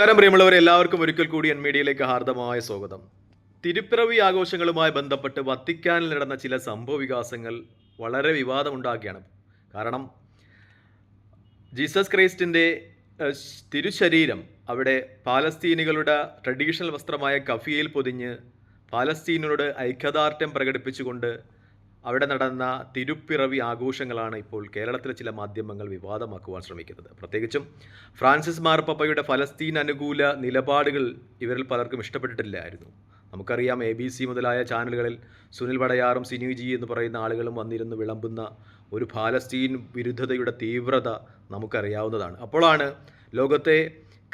നമസ്കാരം പ്രിയമുള്ളവർ എല്ലാവർക്കും ഒരിക്കൽ കൂടി എൻ മീഡിയയിലേക്ക് ഹാർദമായ സ്വാഗതം. തിരുപ്പിറവി ആഘോഷങ്ങളുമായി ബന്ധപ്പെട്ട് വത്തിക്കാനിൽ നടന്ന ചില സംഭവ വികാസങ്ങൾ വളരെ വിവാദമുണ്ടാക്കിയാണ്. കാരണം ജീസസ് ക്രൈസ്റ്റിന്റെ തിരുശരീരം അവിടെ പാലസ്തീനികളുടെ ട്രഡീഷണൽ വസ്ത്രമായ കഫിയയിൽ പൊതിഞ്ഞ് പാലസ്തീനോട് ഐക്യദാർഢ്യം പ്രകടിപ്പിച്ചുകൊണ്ട് അവിടെ നടന്ന തിരുപ്പിറവി ആഘോഷങ്ങളാണ് ഇപ്പോൾ കേരളത്തിലെ ചില മാധ്യമങ്ങൾ വിവാദമാക്കുവാൻ ശ്രമിക്കുന്നത്. പ്രത്യേകിച്ചും ഫ്രാൻസിസ് മാർപ്പപ്പയുടെ ഫലസ്തീൻ അനുകൂല നിലപാടുകൾ ഇവരിൽ പലർക്കും ഇഷ്ടപ്പെട്ടിട്ടില്ലായിരുന്നു. നമുക്കറിയാം എ ബി സി മുതലായ ചാനലുകളിൽ സുനിൽ വടയാറും സിനുജി എന്ന് പറയുന്ന ആളുകളും വന്നിരുന്ന് വിളമ്പുന്ന ഒരു ഫലസ്തീൻ വിരുദ്ധതയുടെ തീവ്രത നമുക്കറിയാവുന്നതാണ്. അപ്പോഴാണ് ലോകത്തെ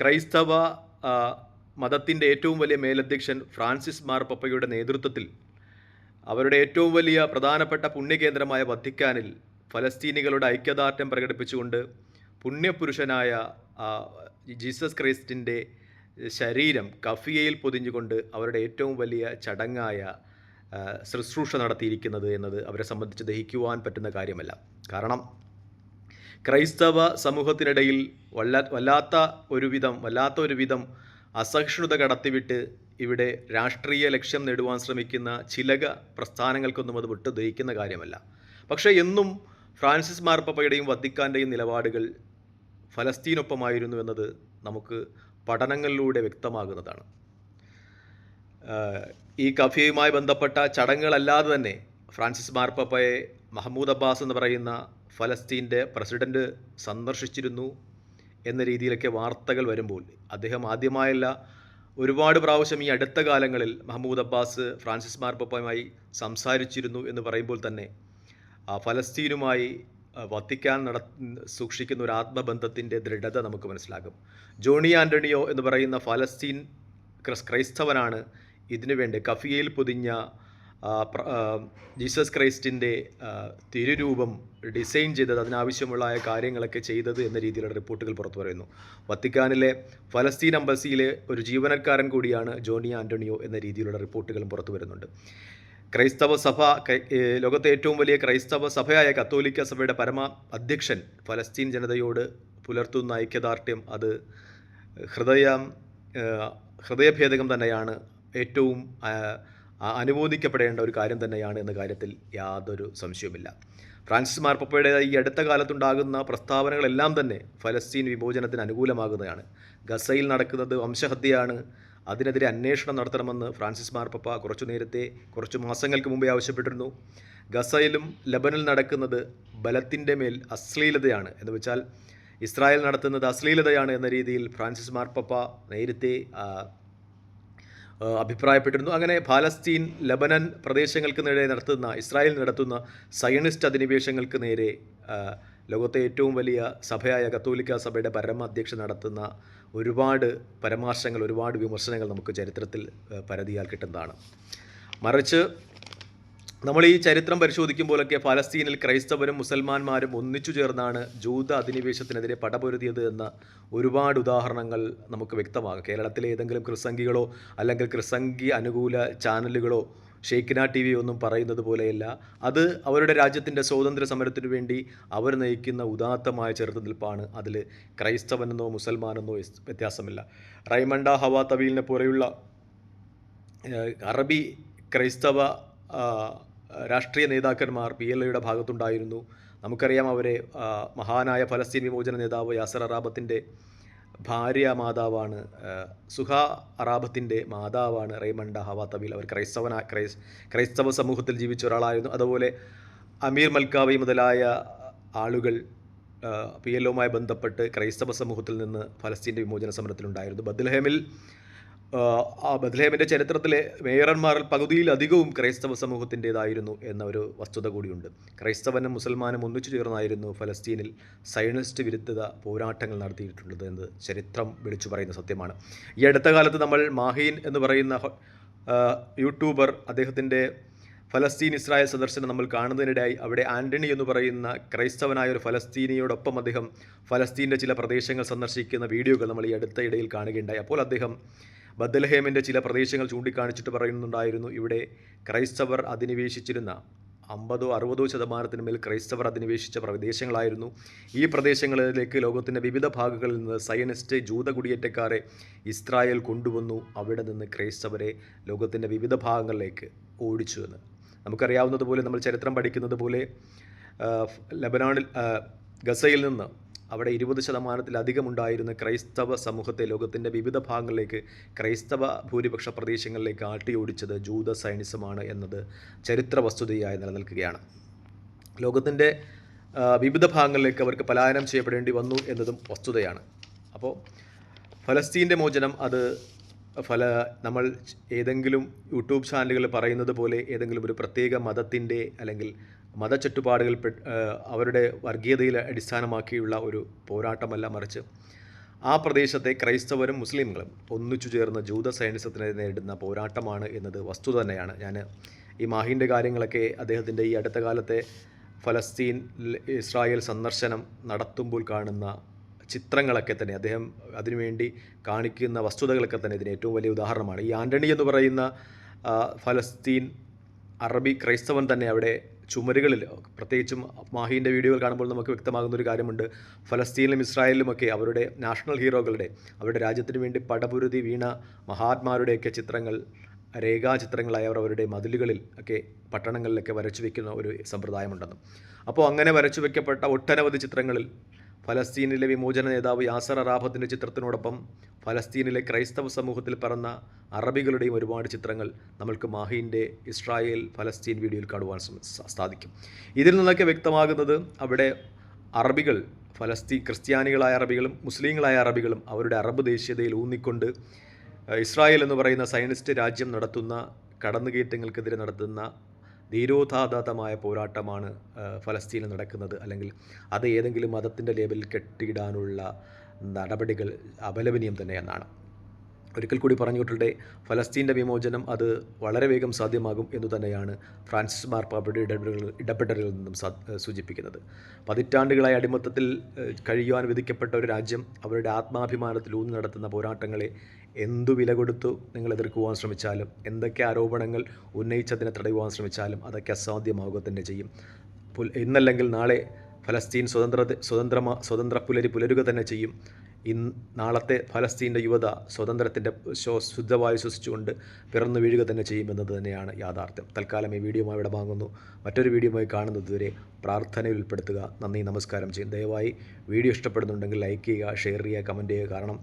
ക്രൈസ്തവ മതത്തിന്റെ ഏറ്റവും വലിയ മേലധ്യക്ഷൻ ഫ്രാൻസിസ് മാർപ്പപ്പയുടെ നേതൃത്വത്തിൽ അവരുടെ ഏറ്റവും വലിയ പ്രധാനപ്പെട്ട പുണ്യകേന്ദ്രമായ വത്തിക്കാനിൽ ഫലസ്തീനികളുടെ ഐക്യദാർഢ്യം പ്രകടിപ്പിച്ചുകൊണ്ട് പുണ്യപുരുഷനായ ജീസസ് ക്രൈസ്റ്റിന്റെ ശരീരം കഫിയയിൽ പൊതിഞ്ഞുകൊണ്ട് അവരുടെ ഏറ്റവും വലിയ ചടങ്ങായ ശുശ്രൂഷ നടത്തിയിരിക്കുന്നത് എന്നത് അവരെ സംബന്ധിച്ച് ദഹിക്കുവാൻ പറ്റുന്ന കാര്യമല്ല. കാരണം ക്രൈസ്തവ സമൂഹത്തിനിടയിൽ വല്ലാ വല്ലാത്ത ഒരുവിധം വല്ലാത്ത ഒരു വിധം അസഹിഷ്ണുത കടത്തിവിട്ട് ഇവിടെ രാഷ്ട്രീയ ലക്ഷ്യം നേടുവാൻ ശ്രമിക്കുന്ന ചിലക പ്രസ്ഥാനങ്ങൾക്കൊന്നും അത് വിട്ടു ദഹിക്കുന്ന കാര്യമല്ല. പക്ഷേ എന്നും ഫ്രാൻസിസ് മാർപ്പപ്പയുടെയും വത്തിക്കാന്റെയും നിലപാടുകൾ ഫലസ്തീനൊപ്പമായിരുന്നു എന്നത് നമുക്ക് പഠനങ്ങളിലൂടെ വ്യക്തമാകുന്നതാണ്. ഈ കഫിയുമായി ബന്ധപ്പെട്ട ചടങ്ങുകളല്ലാതെ തന്നെ ഫ്രാൻസിസ് മാർപ്പപ്പയെ മഹമ്മൂദ് അബ്ബാസ് എന്ന് പറയുന്ന ഫലസ്തീന്റെ പ്രസിഡന്റ് സന്ദർശിച്ചിരുന്നു. എന്ന രീതിയിലൊക്കെ വാർത്തകൾ വരുമ്പോൾ അദ്ദേഹം ആദ്യമായല്ല ഒരുപാട് പ്രാവശ്യം ഈ അടുത്ത കാലങ്ങളിൽ മഹമ്മൂദ് അബ്ബാസ് ഫ്രാൻസിസ് മാർപ്പപ്പയുമായി സംസാരിച്ചിരുന്നു എന്ന് പറയുമ്പോൾ തന്നെ ഫലസ്തീനുമായി വത്തിക്കാൻ നട സൂക്ഷിക്കുന്ന ഒരു ആത്മബന്ധത്തിന്റെ ദൃഢത നമുക്ക് മനസ്സിലാകും. ജോണി ആന്റണിയോ എന്ന് പറയുന്ന ഫലസ്തീൻ ക്രിസ് ക്രൈസ്തവനാണ് ഇതിനുവേണ്ടി കഫിയയിൽ പൊതിഞ്ഞ ജീസസ് ക്രൈസ്റ്റിന്റെ തിരുരൂപം ഡിസൈൻ ചെയ്തത് അതിനാവശ്യമുള്ളായ കാര്യങ്ങളൊക്കെ ചെയ്തത് എന്ന രീതിയിലുള്ള റിപ്പോർട്ടുകൾ പുറത്തു പറയുന്നു. വത്തിക്കാനിലെ ഫലസ്തീൻ അംബസിയിലെ ഒരു ജീവനക്കാരൻ കൂടിയാണ് ജോണി ആന്റണിയോ എന്ന രീതിയിലുള്ള റിപ്പോർട്ടുകളും പുറത്തു വരുന്നുണ്ട്. ക്രൈസ്തവ സഭ ലോകത്തെ ഏറ്റവും വലിയ ക്രൈസ്തവ സഭയായ കത്തോലിക്ക സഭയുടെ പരമ അധ്യക്ഷൻ ഫലസ്തീൻ ജനതയോട് പുലർത്തുന്ന ഐക്യദാർഢ്യം അത് ഹൃദയം ഹൃദയഭേദകം തന്നെയാണ്. ഏറ്റവും അനുമോദിക്കപ്പെടേണ്ട ഒരു കാര്യം തന്നെയാണ് എന്ന കാര്യത്തിൽ യാതൊരു സംശയവുമില്ല. ഫ്രാൻസിസ് മാർപ്പപ്പയുടെ ഈ അടുത്ത കാലത്തുണ്ടാകുന്ന പ്രസ്താവനകളെല്ലാം തന്നെ ഫലസ്തീൻ വിമോചനത്തിന് അനുകൂലമാകുന്നതാണ്. ഗസയിൽ നടക്കുന്നത് വംശഹത്യയാണ്. അതിനെതിരെ അന്വേഷണം നടത്തണമെന്ന് ഫ്രാൻസിസ് മാർപ്പപ്പ കുറച്ചു നേരത്തെ കുറച്ച് മാസങ്ങൾക്ക് മുമ്പേ ആവശ്യപ്പെട്ടിരുന്നു. ഗസയിലും ലബനിൽ നടക്കുന്നത് ബലത്തിന്റെ മേൽ അശ്ലീലതയാണ്. എന്ന് വെച്ചാൽ ഇസ്രായേൽ നടത്തുന്നത് അശ്ലീലതയാണ് എന്ന രീതിയിൽ ഫ്രാൻസിസ് മാർപ്പപ്പ നേരത്തെ അഭിപ്രായപ്പെട്ടിരുന്നു. അങ്ങനെ പാലസ്തീൻ ലബനൻ പ്രദേശങ്ങൾക്ക് നേരെ നടത്തുന്ന ഇസ്രായേൽ നടത്തുന്ന സയണിസ്റ്റ് അധിനിവേശങ്ങൾക്ക് നേരെ ലോകത്തെ ഏറ്റവും വലിയ സഭയായ കത്തോലിക്ക സഭയുടെ പരമാധ്യക്ഷൻ നടത്തുന്ന ഒരുപാട് പരാമർശങ്ങൾ ഒരുപാട് വിമർശനങ്ങൾ നമുക്ക് ചരിത്രത്തിൽ പരതിയാൽ കിട്ടുന്നതാണ്. മറിച്ച് നമ്മൾ ഈ ചരിത്രം പരിശോധിക്കുമ്പോഴൊക്കെ ഫലസ്തീനിൽ ക്രൈസ്തവരും മുസൽമാന്മാരും ഒന്നിച്ചു ചേർന്നാണ് ജൂത അധിനിവേശത്തിനെതിരെ പടപൊരുതിയത് എന്ന ഒരുപാട് ഉദാഹരണങ്ങൾ നമുക്ക് വ്യക്തമാകും. കേരളത്തിലെ ഏതെങ്കിലും ക്രിസംഗികളോ അല്ലെങ്കിൽ ക്രിസംഗി അനുകൂല ചാനലുകളോ ഷെയ്ഖിന ടി വി ഒന്നും പറയുന്നത് പോലെയല്ല. അത് അവരുടെ രാജ്യത്തിന്റെ സ്വാതന്ത്ര്യ സമരത്തിനു വേണ്ടി അവർ നയിക്കുന്ന ഉദാത്തമായ ചെറുത്തുനിൽപ്പാണ്. അതിൽ ക്രൈസ്തവനെന്നോ മുസൽമാനെന്നോ വ്യത്യാസമില്ല. റൈമണ്ട ഹവാ തവീലിനെ പോലെയുള്ള അറബി ക്രൈസ്തവ രാഷ്ട്രീയ നേതാക്കന്മാർ പി എൽ എയുടെ ഭാഗത്തുണ്ടായിരുന്നു. നമുക്കറിയാം അവരെ മഹാനായ ഫലസ്തീൻ വിമോചന നേതാവ് യാസർ അറാബത്തിന്റെ ഭാര്യ മാതാവാണ് സുഹ അറാബത്തിന്റെ മാതാവാണ് റെയ്മണ്ട ഹവാത്തബിൽ അവർ ക്രൈസ്തവന ക്രൈസ് ക്രൈസ്തവ സമൂഹത്തിൽ ജീവിച്ച ഒരാളായിരുന്നു. അതുപോലെ അമീർ മൽക്കാവി മുതലായ ആളുകൾ പി എൽ ബന്ധപ്പെട്ട് ക്രൈസ്തവ സമൂഹത്തിൽ നിന്ന് ഫലസ്തീന്റെ വിമോചന സമരത്തിലുണ്ടായിരുന്നു. ബദ്ലഹേമിൽ ആ ബദ്ലേമിന്റെ ചരിത്രത്തിലെ മേയറന്മാരിൽ പകുതിയിലധികവും ക്രൈസ്തവ സമൂഹത്തിന്റേതായിരുന്നു എന്ന ഒരു വസ്തുത കൂടിയുണ്ട്. ക്രൈസ്തവനും മുസൽമാനും ഒന്നിച്ചു ചേർന്നായിരുന്നു ഫലസ്തീനിൽ സയനിസ്റ്റ് വിരുദ്ധത പോരാട്ടങ്ങൾ നടത്തിയിട്ടുള്ളത് എന്ന് ചരിത്രം വിളിച്ചു പറയുന്ന സത്യമാണ്. ഈ അടുത്ത കാലത്ത് നമ്മൾ മാഹീൻ എന്ന് പറയുന്ന യൂട്യൂബർ അദ്ദേഹത്തിന്റെ ഫലസ്തീൻ ഇസ്രായേൽ സന്ദർശനം നമ്മൾ കാണുന്നതിനിടയായി അവിടെ ആന്റണി എന്ന് പറയുന്ന ക്രൈസ്തവനായ ഒരു ഫലസ്തീനിയോടൊപ്പം അദ്ദേഹം ഫലസ്തീന്റെ ചില പ്രദേശങ്ങൾ സന്ദർശിക്കുന്ന വീഡിയോകൾ നമ്മൾ ഈ അടുത്ത ഇടയിൽ കാണുകയുണ്ടായി. അപ്പോൾ അദ്ദേഹം ബദൽഹേമിന്റെ ചില പ്രദേശങ്ങൾ ചൂണ്ടിക്കാണിച്ചിട്ട് പറയുന്നുണ്ടായിരുന്നു ഇവിടെ ക്രൈസ്തവർ അധിനിവേശിച്ചിരുന്ന അമ്പതോ അറുപതോ ശതമാനത്തിന് മേൽ ക്രൈസ്തവർ അധിനിവേശിച്ച പ്രദേശങ്ങളായിരുന്നു ഈ പ്രദേശങ്ങളിലേക്ക് ലോകത്തിന്റെ വിവിധ ഭാഗങ്ങളിൽ നിന്ന് സയനിസ്റ്റ് ജൂത കുടിയേറ്റക്കാരെ ഇസ്രായേൽ കൊണ്ടുവന്നു. അവിടെ നിന്ന് ക്രൈസ്തവരെ ലോകത്തിന്റെ വിവിധ ഭാഗങ്ങളിലേക്ക് ഓടിച്ചു എന്ന്. നമുക്കറിയാവുന്നതുപോലെ നമ്മൾ ചരിത്രം പഠിക്കുന്നത് പോലെ ലബനാണിൽ ഗസയിൽ നിന്ന് അവിടെ ഇരുപത് ശതമാനത്തിലധികം ഉണ്ടായിരുന്ന ക്രൈസ്തവ സമൂഹത്തെ ലോകത്തിന്റെ വിവിധ ഭാഗങ്ങളിലേക്ക് ക്രൈസ്തവ ഭൂരിപക്ഷ പ്രദേശങ്ങളിലേക്ക് ആട്ടി ഓടിച്ചത് ജൂത സൈനിസമാണ് എന്നത് ചരിത്ര വസ്തുതയായി നിലനിൽക്കുകയാണ്. ലോകത്തിന്റെ വിവിധ ഭാഗങ്ങളിലേക്ക് അവർക്ക് പലായനം ചെയ്യപ്പെടേണ്ടി വന്നു എന്നതും വസ്തുതയാണ്. അപ്പോൾ ഫലസ്തീന്റെ മോചനം അത് ഫല നമ്മൾ ഏതെങ്കിലും യൂട്യൂബ് ചാനലുകൾ പറയുന്നത് പോലെ ഏതെങ്കിലും ഒരു പ്രത്യേക മതത്തിന്റെ അല്ലെങ്കിൽ മതചുറ്റുപാടുകൾ അവരുടെ വർഗീയതയിൽ അടിസ്ഥാനമാക്കിയുള്ള ഒരു പോരാട്ടമല്ല മറിച്ച് ആ പ്രദേശത്തെ ക്രൈസ്തവരും മുസ്ലിങ്ങളും ഒന്നിച്ചു ചേർന്ന് ജൂത സൈനിസത്തിനെ നേരിടുന്ന പോരാട്ടമാണ് എന്നത് വസ്തുത തന്നെയാണ്. ഞാൻ ഈ മാഹിന്റെ കാര്യങ്ങളൊക്കെ അദ്ദേഹത്തിന്റെ ഈ അടുത്ത കാലത്തെ ഫലസ്തീൻ ഇസ്രായേൽ സന്ദർശനം നടത്തുമ്പോൾ കാണുന്ന ചിത്രങ്ങളൊക്കെ തന്നെ അദ്ദേഹം അതിനുവേണ്ടി കാണിക്കുന്ന വസ്തുതകളൊക്കെ തന്നെ ഇതിന് ഏറ്റവും വലിയ ഉദാഹരണമാണ്. ഈ ആന്റണി എന്ന് പറയുന്ന ഫലസ്തീൻ അറബി ക്രൈസ്തവൻ തന്നെ അവിടെ ചുമരുകളിൽ പ്രത്യേകിച്ചും മാഹീന്റെ വീഡിയോകൾ കാണുമ്പോൾ നമുക്ക് വ്യക്തമാകുന്ന ഒരു കാര്യമുണ്ട്. ഫലസ്തീനിലും ഇസ്രായേലിലുമൊക്കെ അവരുടെ നാഷണൽ ഹീറോകളുടെ അവരുടെ രാജ്യത്തിന് വേണ്ടി പടപുരുതി വീണ മഹാത്മാരുടെയൊക്കെ ചിത്രങ്ങൾ രേഖാചിത്രങ്ങളായി അവർ അവരുടെ മതിലുകളിൽ ഒക്കെ പട്ടണങ്ങളിലൊക്കെ വരച്ചു വയ്ക്കുന്ന ഒരു സമ്പ്രദായമുണ്ടെന്നും. അപ്പോൾ അങ്ങനെ വരച്ചു വയ്ക്കപ്പെട്ട ഒട്ടനവധി ചിത്രങ്ങളിൽ ഫലസ്തീനിലെ വിമോചന നേതാവ് യാസർ അറാഫത്തിന്റെ ചിത്രത്തിനോടൊപ്പം ഫലസ്തീനിലെ ക്രൈസ്തവ സമൂഹത്തിൽ പിറന്ന അറബികളുടെയും ഒരുപാട് ചിത്രങ്ങൾ നമ്മൾക്ക് മാഹിന്റെ ഇസ്രായേൽ ഫലസ്തീൻ വീഡിയോയിൽ കാണുവാൻ സാധിക്കും. ഇതിൽ നിന്നൊക്കെ വ്യക്തമാകുന്നത് അവിടെ അറബികൾ ഫലസ്തീൻ ക്രിസ്ത്യാനികളായ അറബികളും മുസ്ലിങ്ങളായ അറബികളും അവരുടെ അറബ് ദേശീയതയിൽ ഊന്നിക്കൊണ്ട് ഇസ്രായേൽ എന്ന് പറയുന്ന സയനിസ്റ്റ് രാജ്യം നടത്തുന്ന കടന്നുകയറ്റങ്ങൾക്കെതിരെ നടത്തുന്ന ധീരോധാതമായ പോരാട്ടമാണ് ഫലസ്തീനിൽ നടക്കുന്നത്. അല്ലെങ്കിൽ അത് ഏതെങ്കിലും മതത്തിന്റെ ലേബലിൽ കെട്ടിയിടാനുള്ള നടപടികൾ അപലപനീയം തന്നെ എന്നാണ് ഒരിക്കൽ കൂടി പറഞ്ഞുകൊട്ടെ ഫലസ്തീന്റെ വിമോചനം അത് വളരെ വേഗം സാധ്യമാകും എന്നു തന്നെയാണ് ഫ്രാൻസിസ് മാർപ്പാപ്പയുടെ ഇടപെടലുകൾ ഇടപെടലുകളിൽ നിന്നും സൂചിപ്പിക്കുന്നത്. പതിറ്റാണ്ടുകളായി അടിമത്തത്തിൽ കഴിയുവാൻ വിധിക്കപ്പെട്ട ഒരു രാജ്യം അവരുടെ ആത്മാഭിമാനത്തിൽ ഊന്നു നടത്തുന്ന പോരാട്ടങ്ങളെ എന്തു വില കൊടുത്തു നിങ്ങൾ എതിർക്കുവാൻ ശ്രമിച്ചാലും എന്തൊക്കെ ആരോപണങ്ങൾ ഉന്നയിച്ചതിനെ തടയുവാൻ ശ്രമിച്ചാലും അതൊക്കെ അസാധ്യമാവുക തന്നെ ചെയ്യും. ഇന്നല്ലെങ്കിൽ നാളെ ഫലസ്തീൻ സ്വതന്ത്ര സ്വതന്ത്രമ സ്വതന്ത്ര പുലരി പുലരുക തന്നെ ചെയ്യും. ഇന്ന് നാളത്തെ ഫലസ്തീന്റെ യുവത സ്വതന്ത്രത്തിന്റെ ശുദ്ധവായു ശ്വസിച്ചുകൊണ്ട് പിറന്നു വീഴുക തന്നെ ചെയ്യുമെന്നത് തന്നെയാണ് യാഥാർത്ഥ്യം. തൽക്കാലം ഈ വീഡിയോമായി ഇവിടെ വാങ്ങുന്നു. മറ്റൊരു വീഡിയോയുമായി കാണുന്നതുവരെ പ്രാർത്ഥനയിൽ ഉൾപ്പെടുത്തുക. നന്ദി നമസ്കാരം ചെയ്യും ദയവായി വീഡിയോ ഇഷ്ടപ്പെടുന്നുണ്ടെങ്കിൽ ലൈക്ക് ചെയ്യുക ഷെയർ ചെയ്യുക കമന്റ് ചെയ്യുക. കാരണം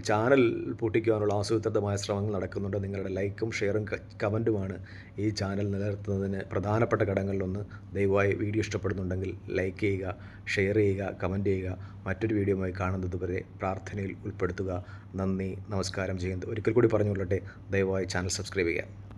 ചാനൽ പൂട്ടിക്കുവാനുള്ള ആസൂത്രിതമായ ശ്രമങ്ങൾ നടക്കുന്നുണ്ട്. നിങ്ങളുടെ ലൈക്കും ഷെയറും കമന്റുമാണ് ഈ ചാനൽ നിലനിർത്തുന്നതിന് പ്രധാനപ്പെട്ട ഘടകങ്ങളിലൊന്ന്. ദയവായി വീഡിയോ ഇഷ്ടപ്പെടുന്നുണ്ടെങ്കിൽ ലൈക്ക് ചെയ്യുക ഷെയർ ചെയ്യുക കമന്റ് ചെയ്യുക. മറ്റൊരു വീഡിയോയുമായി കാണുന്നത് വരെ പ്രാർത്ഥനയിൽ ഉൾപ്പെടുത്തുക. നന്ദി നമസ്കാരം ചെയ്യുന്നത് ഒരിക്കൽ കൂടി പറഞ്ഞുകൊള്ളട്ടെ. ദയവായി ചാനൽ സബ്സ്ക്രൈബ് ചെയ്യുക.